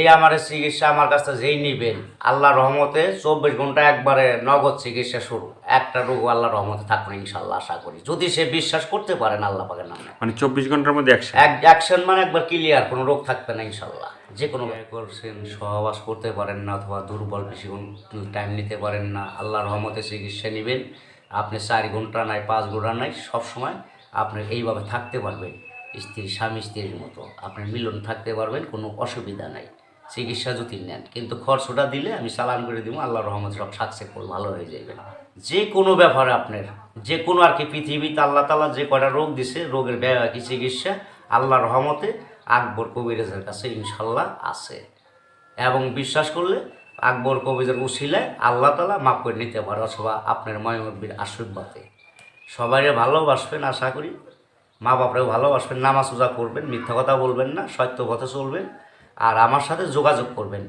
এই আমার চিকিৎসা আমার কাছ থেকে যেই নিবেন আল্লাহ রহমতে চব্বিশ ঘণ্টা একবারে নগদ চিকিৎসা শুরু। একটা রোগ আল্লাহ রহমতে থাকবে ইনশাল্লাহ আশা করি। যদি সে বিশ্বাস করতে পারেন আল্লাহ পাকের নামে। মানে চব্বিশ ঘণ্টার মধ্যে একশো এক অ্যাকশন মানে একবার ক্লিয়ার কোনো রোগ থাকবে না ইনশাল্লাহ যে কোনো করছেন সহবাস করতে পারেন না অথবা দুর্বল বেশিক্ষণ টাইম নিতে পারেন না আল্লাহ রহমতে চিকিৎসা নেবেন। আপনি চার ঘণ্টা নাই পাঁচ ঘণ্টা নাই সবসময় আপনি এইভাবে থাকতে পারবেন স্ত্রী স্বামী স্ত্রীর মতো। আপনার মিলন থাকতে পারবেন কোনো অসুবিধা নাই। চিকিৎসা যদি নেন, কিন্তু খরচটা দিলে আমি চালান করে দিব আল্লাহ রহমত সব সাকসেসফুল ভালো হয়ে যাবে। যে কোনো ব্যাপারে আপনার, যে কোনো আর কি পৃথিবীতে আল্লাহ তালা যে কটা রোগ দিছে, রোগের ব্যয় কি চিকিৎসা আল্লাহ রহমতে আকবর কবিরাজের কাছে ইনশাল্লাহ আছে। এবং বিশ্বাস করলে আকবর কবিরের উশিলায় আল্লাহ তালা মাফ করে নিতে পারে, অথবা আপনার ময়মব্বীর আশীর্বাদে। সবাই ভালোবাসবেন, আশা করি। মা বাপরেও ভালোবাসবেন, নামাজ উজা করবেন, মিথ্যা কথা বলবেন না, সত্য পথে চলবেন। আর আমার সাথে যোগাযোগ করবেন।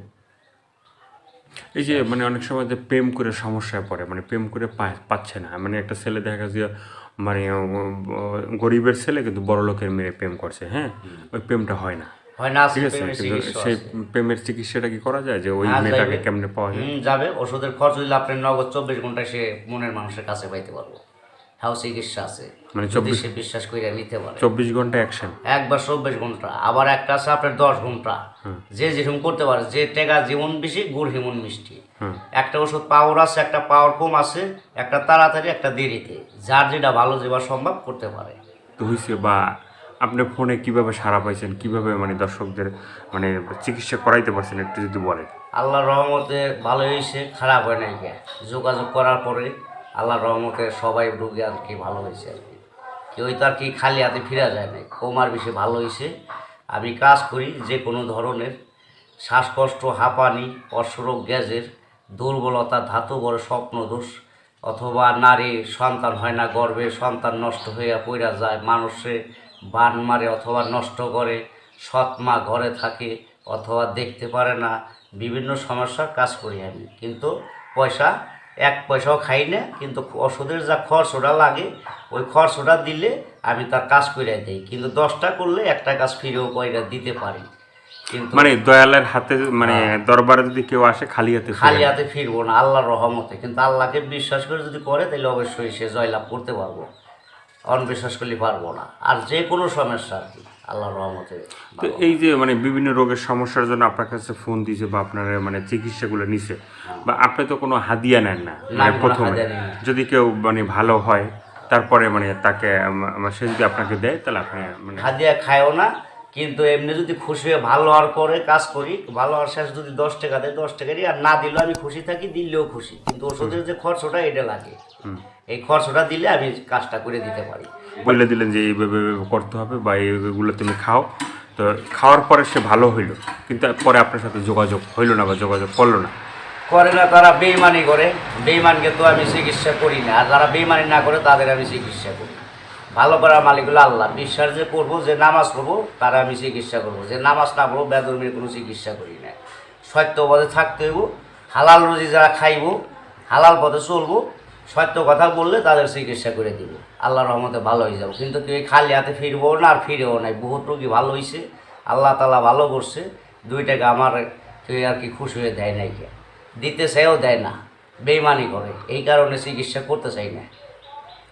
এই যে মানে অনেক সময় যে প্রেম করে সমস্যায় পড়ে মানে প্রেম করে পাচ্ছে না। মানে একটা ছেলে দেখা গেছে যে মানে গরিবের ছেলে কিন্তু বড় লোকের মেয়ে প্রেম করছে হ্যাঁ? ওই প্রেমটা হয় না। হয় না ঠিক আছে? সেই প্রেমের চিকিৎসাটা কি করা যায়? যে ওই হ্যাঁ, মেয়েটাকে কেমনে পাওয়া যাবে। ওষুধের খরচ দিলে আপনি নগদ চব্বিশ ঘন্টায় সে মনের মানুষের কাছে পাইতে পারব। হ্যাঁ চিকিৎসা আছে। মানে চব্বিশ বিশ্বাস করে নিতে পারে। চব্বিশ ঘণ্টা অ্যাকশন একবার চব্বিশ ঘণ্টা আবার একটা আছে আপনার দশ ঘণ্টা। যে যেরকম করতে পারে যে টেকা জীবন বেশি গুড় হিমন মিষ্টি। একটা ওষুধ পাওয়ার আছে একটা পাওয়ার কম আছে একটা তাড়াতাড়ি একটা দেরিতে। যার যেটা ভালো যেবা সম্ভব করতে পারে। হয়েছে বা আপনি ফোনে কীভাবে সারা পাইছেন কীভাবে মানে দর্শকদের মানে চিকিৎসা করাইতে পারছেন একটু যদি বলেন। আল্লাহর রহমতে ভালো হয়েছে খারাপ হয় নাই যোগাযোগ করার পরে আল্লাহর রহমতে সবাই রোগী আর কি ভালো হয়েছে আর কি। কেউ তো আর কি খালি হাতে ফিরা যায় না কমার বেশি ভালো হয়েছে। আমি কাজ করি যে কোনো ধরনের, শ্বাসকষ্ট, হাঁপানি অশ্বরোগ গ্যাসের দুর্বলতা ধাতু বড় স্বপ্ন দোষ অথবা নারী, সন্তান হয় না, গর্ভে সন্তান নষ্ট হইয়া পড়া যায়, মানুষে বান মারে অথবা নষ্ট করে সৎ মা ঘরে থাকে অথবা দেখতে পারে না, বিভিন্ন সমস্যার কাজ করি আমি। কিন্তু পয়সা এক পয়সাও খাই না কিন্তু ওষুধের যা খরচটা লাগে ওই খরচটা দিলে আমি তার কাজ করে দিই। কিন্তু দশটা করলে একটা কাজ ফিরেও কয়টা দিতে পারি। কিন্তু মানে দয়ালের হাতে মানে দরবারে যদি কেউ আসে খালি হাতে খালি হাতে ফিরবো না আল্লাহর রহমতে। কিন্তু আল্লাহকে বিশ্বাস করে যদি করে তাহলে অবশ্যই সে জয়লাভ করতে পারব। অনবিশ্বাস করলে পারব না। আর যে কোনো সমস্যা আর কি আল্লাহর রহমতে তো এই যে মানে বিভিন্ন রোগের সমস্যার জন্য আপনার কাছে ফোন দিয়েছে বা আপনার মানে চিকিৎসাগুলো নিছে বা আপনি তো কোনো হাদিয়া নেন না মানে প্রথমে। যদি কেউ মানে ভালো হয় তারপরে মানে তাকে সে যদি আপনাকে দেয় তাহলে আপনি মানে হাদিয়া খায়ও না কিন্তু এমনি যদি খুশি হয়ে ভালো হওয়ার পরে কাজ করি ভালো হওয়ার শেষ যদি দশ টাকা দেয় দশ টাকা দিই আর না দিলেও আমি খুশি থাকি দিলেও খুশি। কিন্তু ওষুধের যে খরচটা এটা লাগে। এই খরচটা দিলে আমি কাজটা করে দিতে পারি। বলে দিলেন যে এইভাবে করতে হবে বা এইগুলো তুমি খাও। তো খাওয়ার পরে সে ভালো হইল কিন্তু পরে আপনার সাথে যোগাযোগ হইল না বা যোগাযোগ করল না। করে না তারা বেইমানি করে। বেইমানকে তো আমি চিকিৎসা করি না। আর যারা বেইমানি না করে তাদের আমি চিকিৎসা করি। ভালো করার মালিকগুলো আল্লাহ। বিশ্বাস যে করব যে নামাজ পড়ব তারা আমি চিকিৎসা করব। যে নামাজ না পড়ব বেদর্মীর কোনো চিকিৎসা করি না। সত্য পথে থাকতে হইব। হালাল রুজি যারা খাইবো হালাল পথে চলবো সত্য কথা বললে তাদের চিকিৎসা করে দিব। আল্লাহ রহমতে ভালো হয়ে যাব। কিন্তু কেউ খালি হাতে ফিরবো না আর ফিরেও নাই। বহুত রোগী ভালো হয়েছে আল্লাহ তালা ভালো করছে। দুই টাকা আমার কেউ আর কি খুশি হয়ে দেয় নাই কে? দিতে চাইও দেয় না বেইমানি করে। এই কারণে চিকিৎসা করতে চাই না।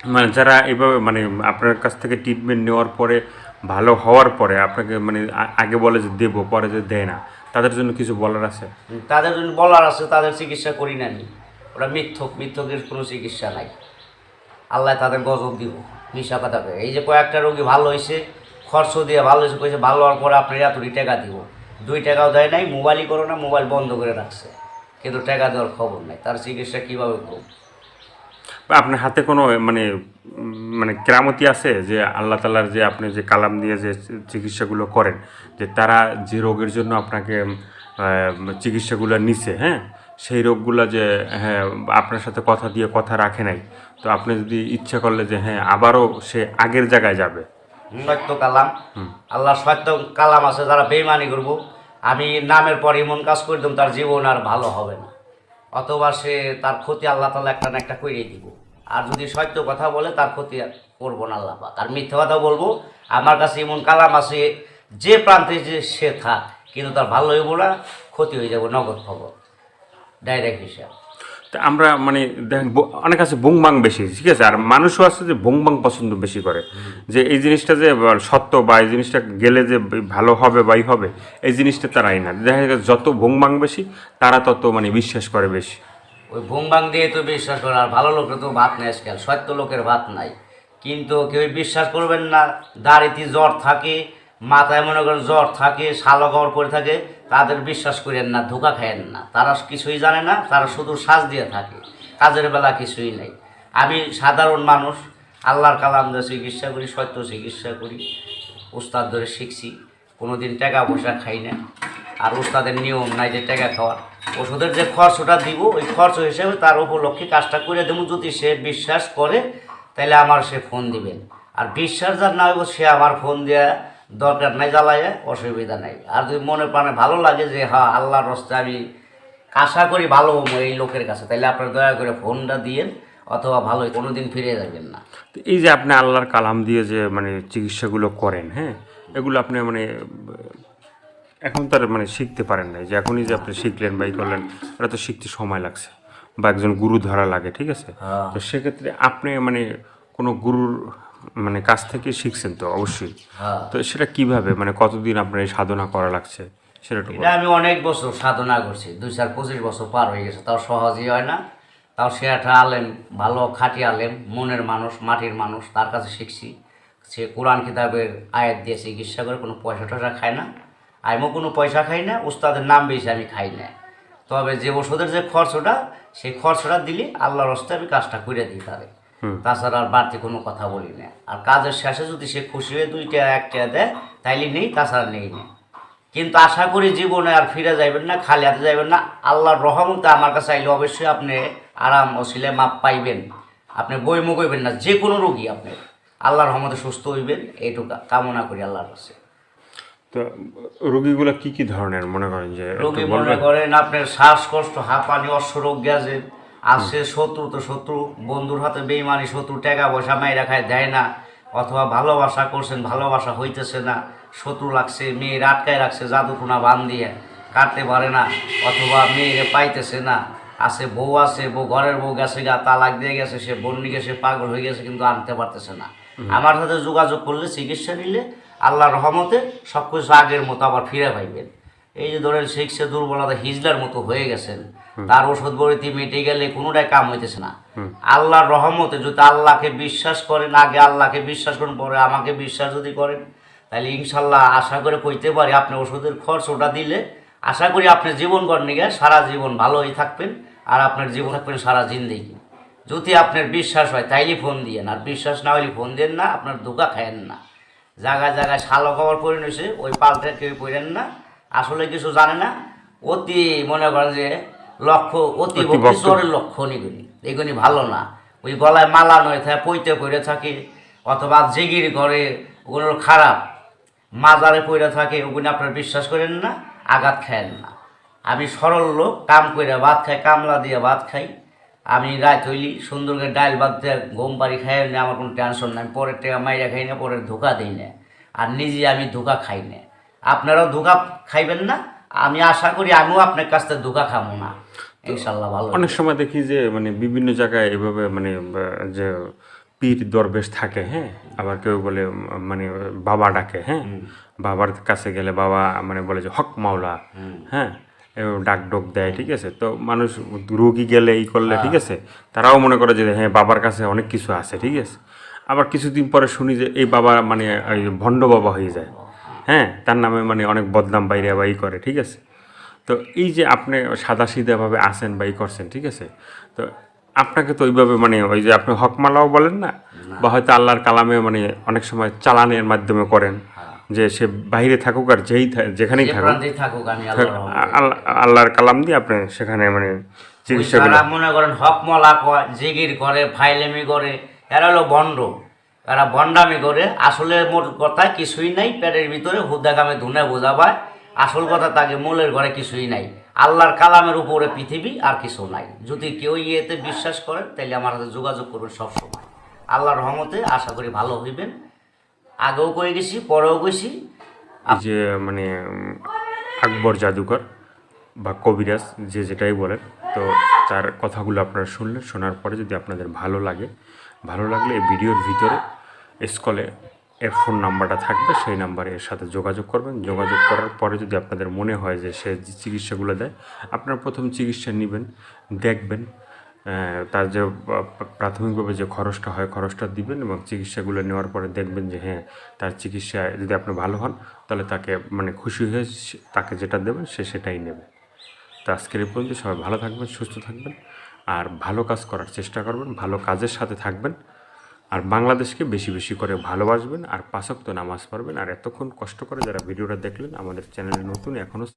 মানে যারা এইভাবে মানে আপনার কাছ থেকে ট্রিটমেন্ট নেওয়ার পরে ভালো হওয়ার পরে আপনাকে মানে আগে বলে যে দেবো পরে যে দেয় না তাদের জন্য কিছু বলার আছে? তাদের জন্য বলার আছে তাদের চিকিৎসা করি না নি ওরা মিথ্যক, মিথ্যকের কোনো চিকিৎসা নাই। আল্লাহ তাদের গজব দিব কথা কয়ে। এই যে কয়েকটা রোগী ভালো হয়েছে খরচ দিয়ে ভালো হয়েছে কয়েছে ভালো হওয়ার পরে আপনার এতটি টাকা দিব। দুই টাকাও দেয় নাই, মোবাইলই করো না, মোবাইল বন্ধ করে রাখছে। কিন্তু টাকা দেওয়ার খবর নাই, তার চিকিৎসা কীভাবে করব? আপনার হাতে কোনো মানে মানে কেরামতি আছে যে আল্লাহ তালার যে আপনি যে কালাম দিয়ে যে চিকিৎসাগুলো করেন, যে তারা যে রোগের জন্য আপনাকে চিকিৎসাগুলো নিছে হ্যাঁ? সেই রোগগুলো যে হ্যাঁ আপনার সাথে কথা দিয়ে কথা রাখে নাই। তো আপনি যদি ইচ্ছা করলে যে হ্যাঁ আবারও সে আগের জায়গায় যাবে। সত্য কালাম। আল্লাহ সত্য কালাম আছে যারা বেইমানি করব আমি নামের পর এমন কাজ করে দিম তার জীবন আর ভালো হবে না। অথবা সে তার ক্ষতি আল্লাহ তালা একটা না একটা করিয়ে দিব। আর যদি সত্য কথা বলে তার ক্ষতি আর করব না আল্লাহ পাক। আর মিথ্যা কথা বলব আমার কাছে এমন কালাম আছে যে প্রান্তে যে সে থাক কিন্তু তার ভালো হইব না ক্ষতি হয়ে যাবে নগদ খবর ডাইরেক্ট হিসাব। তা আমরা মানে দেখেন অনেক আছে বুংবাং বেশি ঠিক আছে? আর মানুষও আছে যে বুংবাং পছন্দ বেশি করে। যে এই জিনিসটা যে সত্য বা এই জিনিসটা গেলে যে ভালো হবে বাই হবে এই জিনিসটা তারাই না। দেখা গেছে যত বুংবাং বেশি তারা তত মানে বিশ্বাস করে বেশি। ওই ভুংবাং দিয়ে তো বিশ্বাস করে আর ভালো লোকের তো ভাত নেই আজকাল সত্য লোকের ভাত নাই। কিন্তু কেউ বিশ্বাস করবেন না দাড়িতে জ্বর থাকে মাথায় মনে করেন জ্বর থাকে শালো কবর করে থাকে, তাদের বিশ্বাস করেন না, ধোকা খায়েন না। তারা কিছুই জানে না, তারা শুধু শ্বাস দিয়ে থাকে। কাজের বেলা কিছুই নেই। আমি সাধারণ মানুষ, আল্লাহর কালাম দিয়ে চিকিৎসা করি, সত্য চিকিৎসা করি, উস্তাদ ধরে শিখছি কোনো দিন টাকা পয়সা খাই না। আর উস্তাদের নিয়ম নাই যে টাকা খাওয়ার। ওষুধের যে খরচটা দিব, ওই খরচ হিসেবে তার উপলক্ষে কাজটা করে দেবো। যদি সে বিশ্বাস করে, তাহলে আমার সে ফোন দিবেন। আর বিশ্বাস যার না হইব, সে আমার ফোন দেওয়া দরকার নাই জ্বালায় অসুবিধা নাই। আর যদি মনে প্রাণে ভালো লাগে যে হ্যাঁ আল্লাহর রস্তে আমি আশা করি ভালো হব এই লোকের কাছে তাহলে আপনার দয়া করে ফোনটা দিয়েন অথবা ভালো কোনোদিন ফিরে যাবেন না। তো এই যে আপনি আল্লাহর কালাম দিয়ে যে মানে চিকিৎসাগুলো করেন হ্যাঁ এগুলো আপনি মানে এখন তার মানে শিখতে পারেন নাই। যে এখনই যে আপনি শিখলেন বা ই করলেন এটা তো শিখতে সময় লাগছে বা একজন গুরু ধরা লাগে ঠিক আছে? হ্যাঁ। তো সেক্ষেত্রে আপনি মানে কোনো গুরুর মানে কাছ থেকে শিখছেন তো অবশ্যই। হ্যাঁ। তো সেটা কীভাবে? মানে কতদিন আপনার এই সাধনা করা লাগছে? সেটা এটা আমি অনেক বছর সাধনা করছি। দুই চার পঁচিশ বছর পার হয়ে গেছে। তাও সহজই হয় না। তাও সে একটা আলেম ভালো খাঁটি আলেম মনের মানুষ মাটির মানুষ তার কাছে শিখছি। সে কোরআন কিতাবের আয়াত দিয়ে চিকিৎসা করে কোনো পয়সা টয়সা খায় না। আমিও কোনো পয়সা খাই না উস্তাদের নাম বেশি আমি খাই না। তবে যে ওষুধের যে খরচটা সেই খরচটা দিলে আল্লাহর হস্তে আমি কাজটা করে দিই তারে তাছাড়া আর বাড়তি কোনো কথা বলি না। আর কাজের শেষে যদি সে খুশি হয়ে দুইটা একটা দেয় তাইলে নেই তাছাড়া নেই না। কিন্তু আশা করি জীবনে আর ফিরে যাইবেন না খালি হাতে যাইবেন না। আল্লাহর রহমতে আমার কাছে আইলে অবশ্যই আপনি আরাম অশিলে মাপ পাইবেন। আপনি বইমুখ হইবেন না যে কোনো রোগী আপনি। আল্লাহর রহমতে সুস্থ হইবেন এইটুকু কামনা করি আল্লাহর কাছে। তো রোগীগুলো কি কি ধরনের মনে করেন যে রোগী মনে করেন আপনার শ্বাসকষ্ট হাঁপানি অশ্বরোগ গ্যাসে আসছে শত্রু তো শত্রু বন্ধুর হাতে বেইমানি শত্রু টাকা পয়সা মাইরা খায় দেয় না। অথবা ভালোবাসা করছেন ভালোবাসা হইতেছে না। শত্রু লাগছে মেয়ের আটকায় রাখছে জাদুটুনা বান দিয়ে। কাটতে পারে না অথবা মেয়েরে পাইতেছে না। আছে বউ আছে বউ ঘরের বউ গেছে গা তালাক দিয়ে গেছে সে বন্যি গেছে পাগল হয়ে গেছে কিন্তু আনতে পারতেছে না। আমার সাথে যোগাযোগ করলে চিকিৎসা নিলে আল্লাহর রহমতে সব কিছু আগের মতো আবার ফিরে পাইবেন। এই যে ধরেন শিখছে দুর্বলতা হিজলার মতো হয়ে গেছেন তার ওষুধ বড়িতে মিটে গেলে কোনোটাই কাম হইতেছে না। আল্লাহর রহমতে যদি আল্লাহকে বিশ্বাস করেন আগে আল্লাহকে বিশ্বাস করেন পরে আমাকে বিশ্বাস যদি করেন তাহলে ইনশাল্লাহ আশা করে কইতে পারি আপনি ওষুধের খরচ ওটা দিলে আশা করি আপনি জীবন গিয়ে সারা জীবন ভালোই থাকবেন আর আপনার জীবন থাকবেন সারা জিন্দেগি। যদি আপনার বিশ্বাস হয় তাইলে ফোন দিয়েন আর বিশ্বাস না হলে ফোন দেন না আপনার ধোকা খায়েন না। জায়গায় জায়গায় শালো খবর পড়ে নিছে ওই পাল্টে কেউ পড়েন না আসলে কিছু জানে না? অতি মনে করেন যে লক্ষ্য অতি অতি ভক্তি ভক্ত। চোরের লক্ষণ এগুলি এগুলি ভালো না। ওই গলায় মালা নয় থাকে পৈতে পড়ে থাকে অথবা জিগির করে ওগুলো খারাপ মাজারে পড়ে থাকে ওগুলি আপনার বিশ্বাস করেন না আঘাত খায়েন না। আমি সরল লোক কাম করে ভাত খাই কামলা দিয়ে ভাত খাই। আমি রাত হইলি সুন্দর করে ডাল ভাত দিয়ে গম বাড়ি খাই না আমার কোনো টেনশন নাই পরের টাকা মাইরা খাই না পরের ধোকা দিই না। আর নিজে আমি ধোকা খাই না। আপনারাও ধোকা খাইবেন না। আমি আশা করি আমিও আপনার কাছ থেকে ধোকা খাব না। ইনশাল্লাহ ভালো অনেক সময় দেখি যে মানে বিভিন্ন জায়গায় এভাবে মানে যে পীর দরবেশ থাকে হ্যাঁ? আবার কেউ বলে মানে বাবা ডাকে হ্যাঁ? বাবার কাছে গেলে বাবা মানে বলে যে হক মাওলা হ্যাঁ? ডাক ডোক দেয় ঠিক আছে? তো মানুষ রোগী গেলে এই করলে ঠিক আছে? তারাও মনে করে যে হ্যাঁ বাবার কাছে অনেক কিছু আছে ঠিক আছে? আবার কিছুদিন পরে শুনি যে এই বাবা মানে এই ভণ্ড বাবা হয়ে যায়। হ্যাঁ তার নামে মানে অনেক বদনাম বাইরে বা ই করে ঠিক আছে? তো এই যে আপনি সাদা সিধাভাবে আসেন বা ই করছেন ঠিক আছে? তো আপনাকে তো ওইভাবে মানে ওই যে আপনি হকমালাও বলেন না বা হয়তো আল্লাহর কালামে মানে অনেক সময় চালানের মাধ্যমে করেন যে সে বাইরে থাকুক আর যেই যেখানেই থাকুক। আল্লাহর আল্লাহ- আল্লাহর কালাম দিয়ে আপনি সেখানে মানে যারা মনে করেন হকমলা জিগির করে ফাইলেমি করে এরা হলো বন্ড এরা বন্ডামি করে। আসলে মোট কথা কিছুই নাই, পেটের ভিতরে হুদা কামে ধুনে বোঝা পায় আসল কথা তাকে মূলের ঘরে কিছুই নাই। আল্লাহর কালামের উপরে পৃথিবী আর কিছু নাই। যদি কেউ ইয়েতে বিশ্বাস করেন তাহলে আমার সাথে যোগাযোগ করবেন সবসময়। আল্লাহর রহমতে আশা করি ভালো হইবেন। আগেও করে গেছি, পরেও গেছি যে মানে আকবর জাদুকর বা কবিরাজ, যে যেটাই বলেন তো তার কথাগুলো আপনারা শুনলেন, শোনার পরে যদি আপনাদের ভালো লাগে, ভালো লাগলে এই ভিডিওর ভিতরে স্কলে এর ফোন নাম্বারটা থাকবে, সেই নাম্বারে এর সাথে যোগাযোগ করবেন। যোগাযোগ করার পরে যদি আপনাদের মনে হয় যে সে যে চিকিৎসাগুলো দেয়, আপনারা প্রথম চিকিৎসা নেবেন, দেখবেন তার যে প্রাথমিকভাবে যে খরচটা হয়, খরচটা দিবেন এবং চিকিৎসাগুলো নেওয়ার পরে দেখবেন যে হ্যাঁ তার চিকিৎসা যদি আপনি ভালো হন, তাহলে তাকে মানে খুশি হয়ে তাকে যেটা দেবেন, সে সেটাই নেবে। তো আজকের এই পর্যন্ত সবাই ভালো থাকবেন, সুস্থ থাকবেন আর ভালো কাজ করার চেষ্টা করবেন, ভালো কাজের সাথে থাকবেন আর বাংলাদেশকে বেশি বেশি করে ভালোবাসবেন আর পাশক্ত নামাজ পড়বেন। আর এতক্ষণ কষ্ট করে যারা ভিডিওটা দেখলেন, আমাদের চ্যানেলে নতুন, এখনও